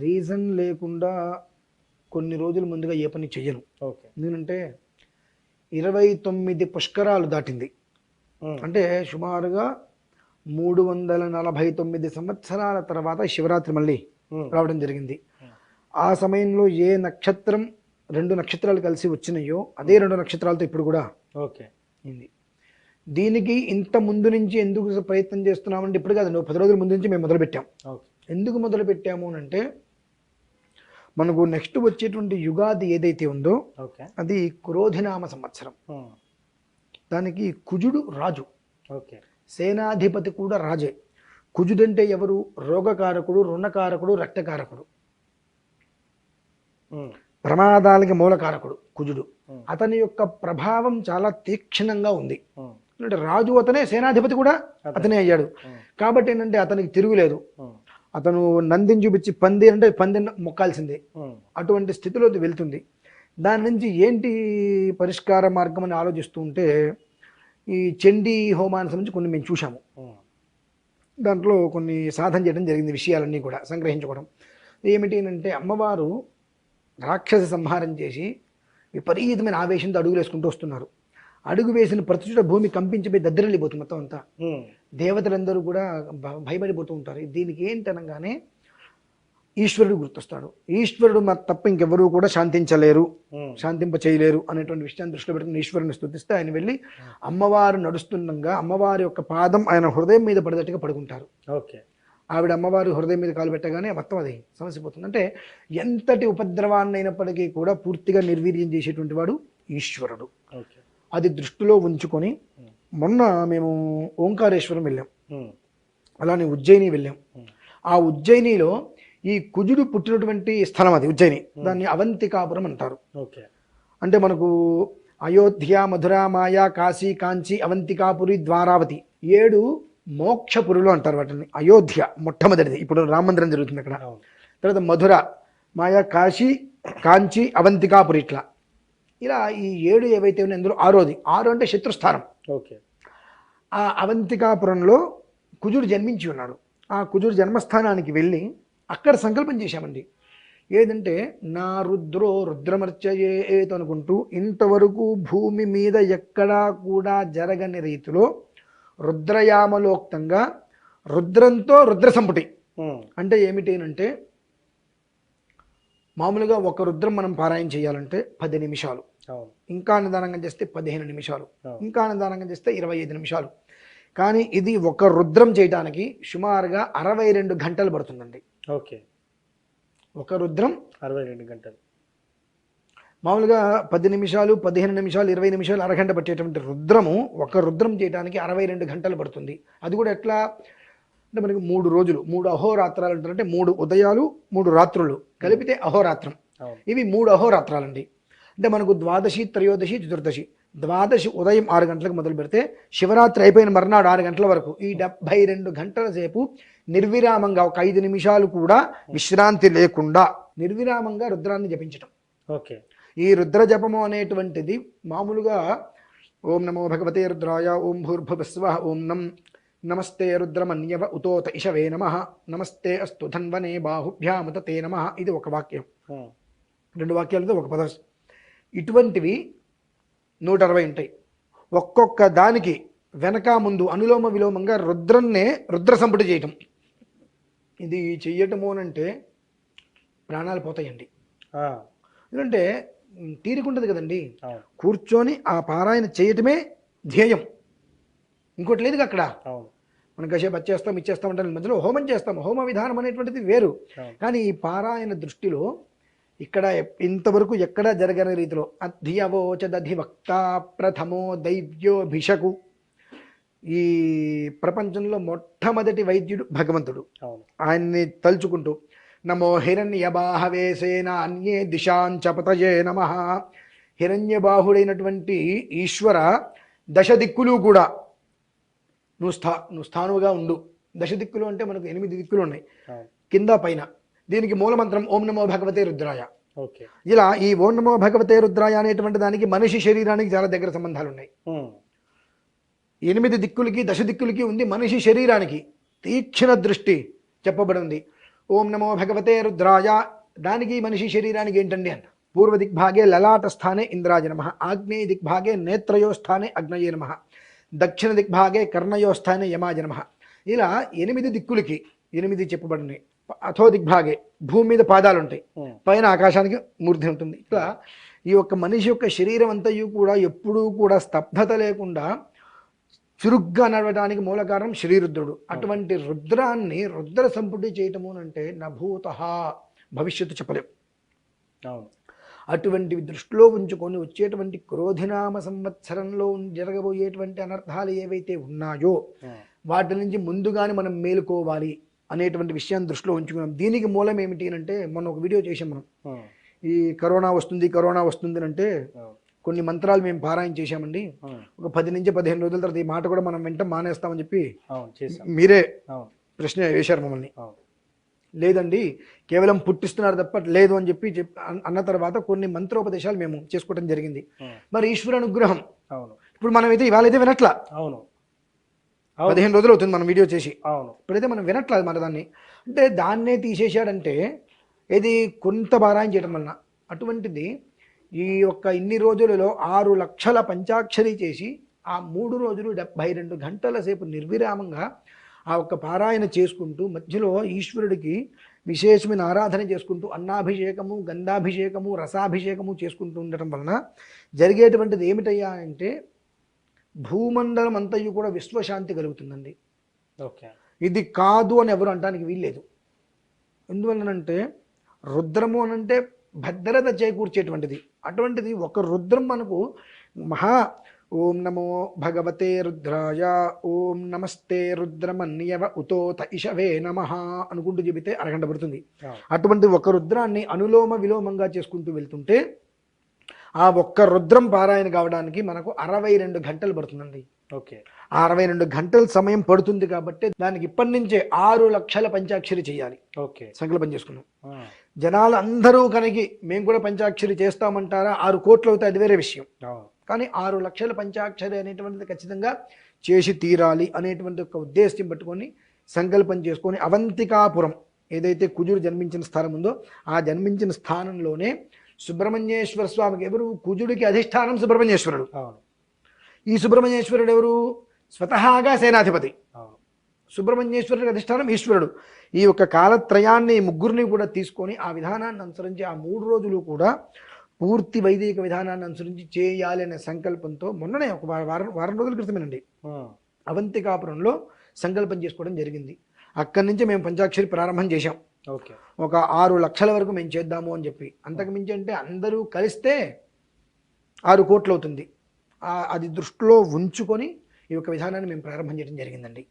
Reason లేకుండా కొన్ని రోజుల ముందుగా ఏ పని చెయ్యను. ఓకే. ఎందుకంటే ఇరవై తొమ్మిది పుష్కరాలు దాటింది. అంటే సుమారుగా మూడు వందల నలభై తొమ్మిది సంవత్సరాల తర్వాత శివరాత్రి మళ్ళీ రావడం జరిగింది. ఆ సమయంలో ఏ నక్షత్రం రెండు నక్షత్రాలు కలిసి వచ్చినాయో అదే రెండు నక్షత్రాలతో ఇప్పుడు కూడా ఓకే. దీనికి ఇంత ముందు నుంచి ఎందుకు ప్రయత్నం చేస్తున్నామంటే ఇప్పుడు కాదు పది రోజుల ముందు నుంచి మేము మొదలుపెట్టాం. ఓకే. ఎందుకు మొదలు పెట్టాము అని అంటే మనకు నెక్స్ట్ వచ్చేటువంటి యుగాది ఏదైతే ఉందో అది క్రోధినామ సంవత్సరం. దానికి కుజుడు రాజు. ఓకే. సేనాధిపతి కూడా రాజే. కుజుడంటే ఎవరు? రోగకారకుడు రుణకారకుడు రక్తకారకుడు. ప్రమాదాలకి మూలకారకుడు కుజుడు. అతని యొక్క ప్రభావం చాలా తీక్షణంగా ఉంది. రాజు అతనే సేనాధిపతి కూడా అతనే. అయ్యాడు. కాబట్టి ఏంటంటే అతనికి తిరుగులేదు. అతను నందిని చూపించి పంది అంటే పందిని మొక్కాల్సిందే. అటువంటి స్థితిలో వెళ్తుంది. దాని నుంచి ఏంటి పరిష్కార మార్గం అని ఆలోచిస్తూ ఉంటే ఈ చండీ హోమానికి సంబంధించి కొన్ని మేము చూసాము దాంట్లో కొన్ని సాధన చేయడం జరిగింది విషయాలన్నీ కూడా సంగ్రహించుకోవడం. ఏమిటి అంటే అమ్మవారు రాక్షస సంహారం చేసి విపరీతమైన ఆవేశంతో అడుగులు వేసుకుంటూ వస్తున్నారు. అడుగు వేసిన ప్రతి చోట భూమి కంపించిపోయి దద్దరిల్లిపోతుంది మొత్తం అంతా. దేవతలందరూ కూడా భయపడిపోతూ ఉంటారు. దీనికి ఏంటనగానే ఈశ్వరుడు గుర్తొస్తాడు. ఈశ్వరుడు మా తప్ప ఇంకెవరూ కూడా శాంతించలేరు. శాంతింప చేయలేరు అనేటువంటి విషయాన్ని దృష్టిలో పెట్టుకుని ఈశ్వరుని స్తుతిస్తే ఆయన వెళ్ళి అమ్మవారు నడుస్తుండగా అమ్మవారి యొక్క పాదం ఆయన హృదయం మీద పడేటట్టుగా పడుకుంటారు. ఓకే. ఆవిడ అమ్మవారి హృదయం మీద కాలు పెట్టగానే మొత్తం అది సమస్య పోతుంది అంటే ఎంతటి ఉపద్రవాన్ని అయినప్పటికీ కూడా పూర్తిగా నిర్వీర్యం చేసేటువంటి వాడు ఈశ్వరుడు. ఓకే. అది దృష్టిలో ఉంచుకొని మొన్న మేము ఓంకారేశ్వరం వెళ్ళాం. అలానే ఉజ్జయిని వెళ్ళాం. ఆ ఉజ్జయినిలో ఈ కుజుడు పుట్టినటువంటి స్థలం అది ఉజ్జయిని. దాన్ని అవంతికాపురం అంటారు. ఓకే. అంటే మనకు అయోధ్య మధుర మాయా కాశీ కాంచి అవంతికాపురి ద్వారావతి ఏడు మోక్షపురులు అంటారు వాటిని. అయోధ్య మొట్టమొదటిది. ఇప్పుడు రామ మందిరం జరుగుతుంది అక్కడ. తర్వాత మధుర మాయా కాశీ కాంచి అవంతికాపురి ఇట్లా. ఇలా ఈ ఏడు ఏవైతే ఉన్నాయో అందులో ఆరోది. ఆరు అంటే శత్రుస్థానం. ఓకే. ఆ అవంతికాపురంలో కుజుడు జన్మించి ఉన్నాడు. ఆ కుజుడు జన్మస్థానానికి వెళ్ళి అక్కడ సంకల్పం చేశామండి. ఏదంటే నా రుద్రో రుద్రమర్చయేత్ అనుకుంటూ ఇంతవరకు భూమి మీద ఎక్కడా కూడా జరగని రీతిలో రుద్రయామలోక్తంగా రుద్రంతో రుద్ర సంపుటి. అంటే ఏమిటి అంటే మామూలుగా ఒక రుద్రం మనం పారాయణ చేయాలంటే పది నిమిషాలు. ఇంకా నిదానంగా చేస్తే పదిహేను నిమిషాలు. ఇంకా నిదానంగా చేస్తే ఇరవై ఐదు నిమిషాలు. కానీ ఇది ఒక రుద్రం చేయడానికి సుమారుగా అరవై రెండు గంటలు పడుతుందండి. ఓకే. ఒక రుద్రం అరవై రెండు గంటలు. మామూలుగా పది నిమిషాలు పదిహేను నిమిషాలు ఇరవై నిమిషాలు అరగంట పట్టేటువంటి రుద్రము ఒక రుద్రం చేయడానికి అరవై రెండు గంటలు పడుతుంది. అది కూడా ఎట్లా? అంటే మనకి మూడు రోజులు మూడు అహోరాత్రాలు అంటారంటే మూడు ఉదయాలు మూడు రాత్రులు కలిపితే అహోరాత్రం. ఇవి మూడు అహోరాత్రాలండి. అంటే మనకు ద్వాదశి త్రయోదశి చతుర్దశి. ద్వాదశి ఉదయం ఆరు గంటలకు మొదలు పెడితే శివరాత్రి అయిపోయిన మర్నాడు ఆరు గంటల వరకు ఈ డెబ్బై రెండు గంటల సేపు నిర్విరామంగా ఒక ఐదు నిమిషాలు కూడా విశ్రాంతి లేకుండా నిర్విరామంగా రుద్రాన్ని జపించటం. ఓకే. ఈ రుద్ర జపము అనేటువంటిది మామూలుగా ఓం నమో భగవతే రుద్రాయ ఓం భూర్భువస్వ ఓం నం నమస్తే రుద్రమన్యవ ఉతోత ఇషవే నమ నమస్తే అస్తు ధన్వనే బాహుభ్యాముత తే నమ. ఇది ఒక వాక్యం. రెండు వాక్యాలతో ఒక పద. ఇటువంటివి నూట అరవై ఉంటాయి. ఒక్కొక్క దానికి వెనక ముందు అనులోమ విలోమంగా రుద్రన్నే రుద్ర సంపుటి చేయటం. ఇది చెయ్యటము అనంటే ప్రాణాలు పోతాయండి. ఎందుకంటే తీరికుంటుంది కదండి. కూర్చొని ఆ పారాయణ చేయటమే ధ్యేయం. ఇంకోటి లేదు అక్కడ. మనం కాసేపు వచ్చేస్తాం ఇచ్చేస్తాం అంటే మధ్యలో హోమం చేస్తాం. హోమ విధానం అనేటువంటిది వేరు. కానీ ఈ పారాయణ దృష్టిలో ఇక్కడ ఇంతవరకు ఎక్కడా జరగని రీతిలో అధ్యవోచదధివక్త ప్రథమో దైవ్యోభిషకు ఈ ప్రపంచంలో మొట్టమొదటి వైద్యుడు భగవంతుడు. ఆయన్ని తలుచుకుంటూ నమో హిరణ్యబాహవేసేన అన్యే దిశాంచపతయే నమ. హిరణ్యబాహుడైనటువంటి ఈశ్వర దశ దిక్కులు కూడా నువ్వు స్థా నువ్వు స్థానువుగా ఉండు. దశ దిక్కులు అంటే మనకు ఎనిమిది దిక్కులు ఉన్నాయి. కింద పైన. దీనికి మూలమంత్రం ఓం నమో భగవతే రుద్రాయ. ఓకే. ఇలా ఈ ఓం నమో భగవతే రుద్రాయ అనేటువంటి దానికి మనిషి శరీరానికి చాలా దగ్గర సంబంధాలు ఉన్నాయి ఎనిమిది దిక్కులకి దశ దిక్కులకి ఉంది మనిషి శరీరానికి. తీక్షణ దృష్టి చెప్పబడింది. ఓం నమో భగవతే రుద్రాయ. దానికి మనిషి శరీరానికి ఏంటండి అన్న? పూర్వ దిగ్భాగే లలాట స్థానే ఇంద్రాయ నమ. ఆగ్నేయ దిగ్భాగే నేత్రయో స్థానే అగ్నయే నమ. దక్షిణ దిగ్భాగే కర్ణయో స్థానే యమాయ నమ. ఇలా ఎనిమిది దిక్కులకి ఎనిమిది చెప్పబడినాయి. అథో దిగ్భాగే భూమి మీద పాదాలు ఉంటాయి. పైన ఆకాశానికి మూర్ధి ఉంటుంది. ఇట్లా ఈ యొక్క మనిషి యొక్క శరీరం అంతయు కూడా ఎప్పుడూ కూడా స్తబ్దత లేకుండా చురుగ్గా నడవడానికి మూల కారణం శ్రీరుద్రుడు. అటువంటి రుద్రాన్ని రుద్ర సంపుటి చేయటము అంటే నభూత భవిష్యత్తు చెప్పలేం. అటువంటివి దృష్టిలో ఉంచుకొని వచ్చేటువంటి క్రోధినామ సంవత్సరంలో జరగబోయేటువంటి అనర్థాలు ఏవైతే ఉన్నాయో. వాటి నుంచి ముందుగానే మనం మేలుకోవాలి. అనేటువంటి విషయాన్ని దృష్టిలో ఉంచుకున్నాం. దీనికి మూలం ఏమిటి అంటే మొన్న ఒక వీడియో చేసాం మనం. ఈ కరోనా వస్తుంది కరోనా వస్తుంది అని అంటే కొన్ని మంత్రాలు మేము పారాయణ చేశామండి. ఒక పది నుంచి పదిహేను రోజుల తర్వాత ఈ మాట కూడా మనం వెంట మానేస్తామని చెప్పి మీరే ప్రశ్న వేశారు మమ్మల్ని. లేదండి కేవలం పుట్టిస్తున్నారు తప్ప లేదు అని చెప్పి చెప్ అన్- అన్న తర్వాత కొన్ని మంత్రోపదేశాలు మేము చేసుకోవడం జరిగింది. మరి ఈశ్వర అనుగ్రహం. అవును. ఇప్పుడు మనం అయితే ఇవాళ అయితే వినట్లా. అవును. పదిహేను రోజులు అవుతుంది మనం వీడియో చేసి. అవును. ఇప్పుడైతే మనం వినట్లేదు మన దాన్ని అంటే దాన్నే తీసేశాడంటే ఇది కొంత పారాయణ చేయడం వలన అటువంటిది ఈ యొక్క ఇన్ని రోజులలో ఆరు లక్షల పంచాక్షరి చేసి ఆ మూడు రోజులు డెబ్భై రెండు గంటల సేపు నిర్విరామంగా ఆ ఒక్క పారాయణ చేసుకుంటూ మధ్యలో ఈశ్వరుడికి విశేషమైన ఆరాధన చేసుకుంటూ అన్నాభిషేకము గంధాభిషేకము రసాభిషేకము చేసుకుంటూ ఉండటం వలన జరిగేటువంటిది ఏమిటయ్యా అంటే భూమండలం అంతయు కూడా విశ్వశాంతి కలుగుతుందండి. ఓకే. ఇది కాదు అని ఎవరు అనడానికి వీల్లేదు. ఎందువలనంటే రుద్రము అనంటే భద్రత చేకూర్చేటువంటిది. అటువంటిది ఒక రుద్రం మనకు మహా ఓం నమో భగవతే రుద్రాయ ఓం నమస్తే రుద్రమన్యవ ఉతోత ఇషవే నమ అనుకుంటూ చెబితే అరగంట పడుతుంది. అటువంటి ఒక రుద్రాన్ని అనులోమ విలోమంగా చేసుకుంటూ వెళ్తుంటే ఆ ఒక్క రుద్రం పారాయణ కావడానికి మనకు అరవై రెండు గంటలు పడుతుందండి. ఓకే. ఆ అరవై రెండు గంటల సమయం పడుతుంది కాబట్టి దానికి ఇప్పటి నుంచే ఆరు లక్షల పంచాక్షరి చేయాలి. ఓకే. సంకల్పం చేసుకున్నాం. జనాలు అందరూ కనుక మేము కూడా పంచాక్షరి చేస్తామంటారా? ఆరు కోట్లు అవుతాయి అది వేరే విషయం. కానీ ఆరు లక్షల పంచాక్షరి అనేటువంటిది ఖచ్చితంగా చేసి తీరాలి అనేటువంటి ఒక ఉద్దేశం పట్టుకొని సంకల్పం చేసుకొని అవంతికాపురం ఏదైతే కుజుడు జన్మించిన స్థానం ఉందో ఆ జన్మించిన స్థానంలోనే సుబ్రహ్మణ్యేశ్వర స్వామికి ఎవరు? కుజుడికి అధిష్టానం సుబ్రహ్మణ్యేశ్వరుడు. అవును. ఈ సుబ్రహ్మణ్యేశ్వరుడు ఎవరు? స్వతహాగా సేనాధిపతి. సుబ్రహ్మణ్యేశ్వరుడికి అధిష్టానం ఈశ్వరుడు. ఈ యొక్క కాలత్రయాన్ని ముగ్గురిని కూడా తీసుకొని ఆ విధానాన్ని అనుసరించి ఆ మూడు రోజులు కూడా పూర్తి వైదిక విధానాన్ని అనుసరించి చేయాలి అనే సంకల్పంతో మొన్ననే ఒక వారం వారం రోజుల క్రితమేనండి. అవంతికాపురంలో సంకల్పం చేసుకోవడం జరిగింది. అక్కడి నుంచి మేము పంచాక్షరి ప్రారంభం చేశాం. ఒక ఆరు లక్షల వరకు మేము చేద్దాము అని చెప్పి. అంతకు మించి అంటే అందరూ కలిస్తే ఆరు కోట్లు అవుతుంది. అది దృష్టిలో ఉంచుకొని ఈ యొక్క విధానాన్ని మేము ప్రారంభం చేయడం జరిగిందండి.